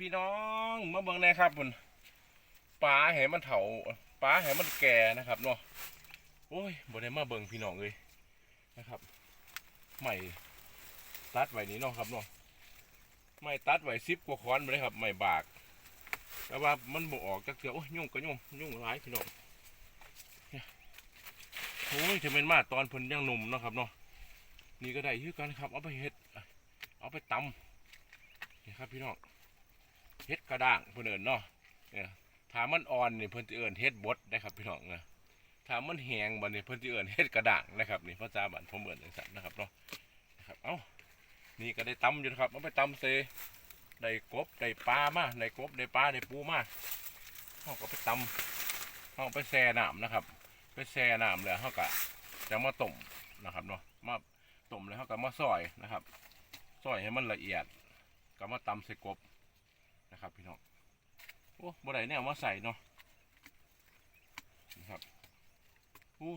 พี่น้องมาเบิ่งแน่ครับพุ่นปลาแหมันเถาปลาแหมันแก่นะครับเนาะโอ้ยบ่ได้มาเบิ่งพี่น้องเลยนะครับใหม่ตัดไว้นี้เนาะครับเนาะไม่ตัดไว้ซิบกว่าค้อนไปเลยครับไม่บากแต่ว่ามันบ่ออกจักเถื่อโอ้ยยุ่งก็ยุ่งยุ่งหลายพี่น้องโอ้ยจะเป็นมาตอนเพิ่นยังหนุ่มเนาะครับเนาะนี่ก็ได้คือกันครับ เอาไปเฮ็ด เอาไปตำนี่ครับพี่น้อง เฮ็ดกระด้างเพิ่อนเอิ้นเนาะเนี่ยถ้ามันอ่อนนี่เพิ่อนเอิ้นเฮ็ดบดได้ครับพี่น้องนะถ้ามันแห้งบัดนี้เพิ่อนเอิ้นเฮ็ดกระด้างนะครับนี่ภาษาบ้านผมเอิ้นจังซั่นนะครับเนาะนะครับเอ้านี่ก็ได้ตำอยู่นะครับเอาไปตำเซได้กบได้ปลามาได้กบได้ปลาได้ปูมาเขาก็ไปตำเขาไปแช่น้ำนะครับ ไปแช่น้ำแล้วเขาก็จะมาต้มนะครับเนาะมาต้มแล้วเขาก็มาซอยนะครับซอยให้มันละเอียดก็มาตำใส่กบ นะครับพี่น้องโอ้บ่ได้แนวมาใส่เนาะนะครับอู้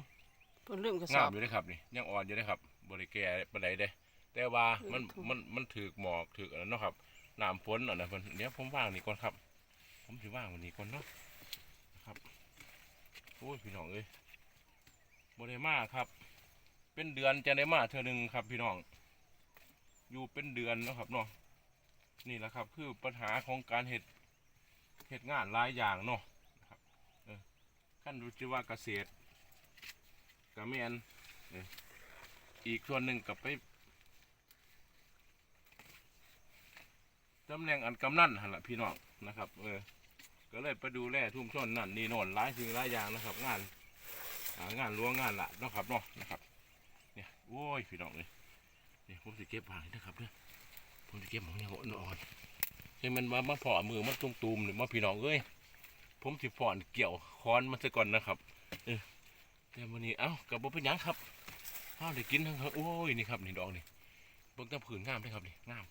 เพิ่นลืมกระสงาอมบอยู่เลยครับนี่ยังอ่อนอยู่เลยครับบริแก่ปานใดเด้ แต่ว่ามันถูกมันมันถือหมอกถืออะไรเนาะครับน้ำฝนอะไรเพิ่นเดี๋ยวผมว่างนี่ก่อนครับ ผมสิว่างวันนี้ก่อนเนาะนะครับโอ้ยพี่น้องเอ้ยบ่ได้มาครับ เป็นเดือนจะได้มาเท่อหนึงครับ พี่น้อง อยู่เป็นเดือนเนาะครับเนาะ นี่แหละครับ คือปัญหาของการเห็ดเห็ดงานหลายอย่างเนาะนะครับเออขั้นรู้จิว่าเกษตรกะแมนเอออีกส่วนหนึ่งกับไปตำแหน่งอันกำนันหันละพี่น้องนะครับ เออ ก็เลยไปดูแลทุ่มชนนั่นนี่น่นหลายสิ่งหลายอย่างนะครับ งานงานหลวงงานละเนาะครับเนาะนะครับ เนี่ยโอ้ยพี่น้องเลยเนี่ยผมสิเก็บวางนะครับเนี่ย ผมสิเก็บของเนี่ยอ่อนๆใช่มันมามาพอมือมันตุ้มๆหรือมาพี่น้องเอ้ยผมสิผ่อนเกี่ยวค้อนมันซะก่อนนะครับเออแต่วันนี้เอ้ากับบ่เป็นยังครับข้าวได้กินทั้งโอ้ยนี่ครับนี่ดอกนี่เบิ่งตะผืนงามเลยครับนี่งาม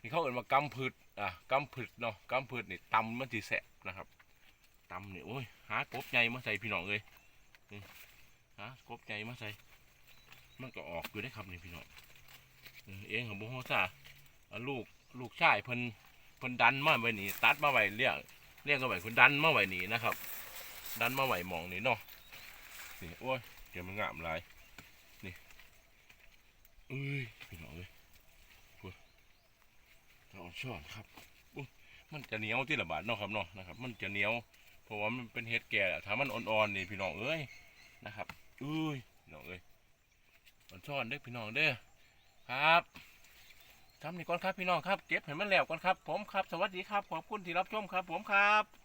นี่เขาเอ่นว่ากำพืชอะกำพืชเนาะกำพืชนี่ตำมันสิแสบนะครับตำนี่โอ้ยหากบใหญ่มาใส่พี่น้องเลยนี่หากบใหญ่มาใส่มันก็ออกอยู่ได้ครับนี่พี่น้องเออเองของบุ้งซ่าเอา ลูกลูกชายเพิ่นเพิ่นดันมาไว้นี่ตัดมาไว้เลี้ยงเลี้ยงก็ไว้เพิ่นดันมาไว้นี่นะครับ ดันมาไว้หมองนี่เนาะนี่โอ้ยเดี๋ยวมันงามหลายนี่เอ้ยพี่น้องเอ้ยพูดเราอ่อนช้อนครับมันจะเหนียวที่ละบาทเนาะครับเนาะนะครับ มันจะเหนียวเพราะว่ามันเป็นเห็ดแก่ถ้ามันอ่อนๆนี่พี่น้องเอ้ยนะครับเอ้ยพี่น้องเอ้ยอ่อนช้อนเด้อพี่น้องเด้อครับ ทำนี่ก่อนครับพี่น้องครับเก็บเห้มันแล้วก่อนครับผมครับ สวัสดีครับขอบคุณที่รับชมครับ ผมครับ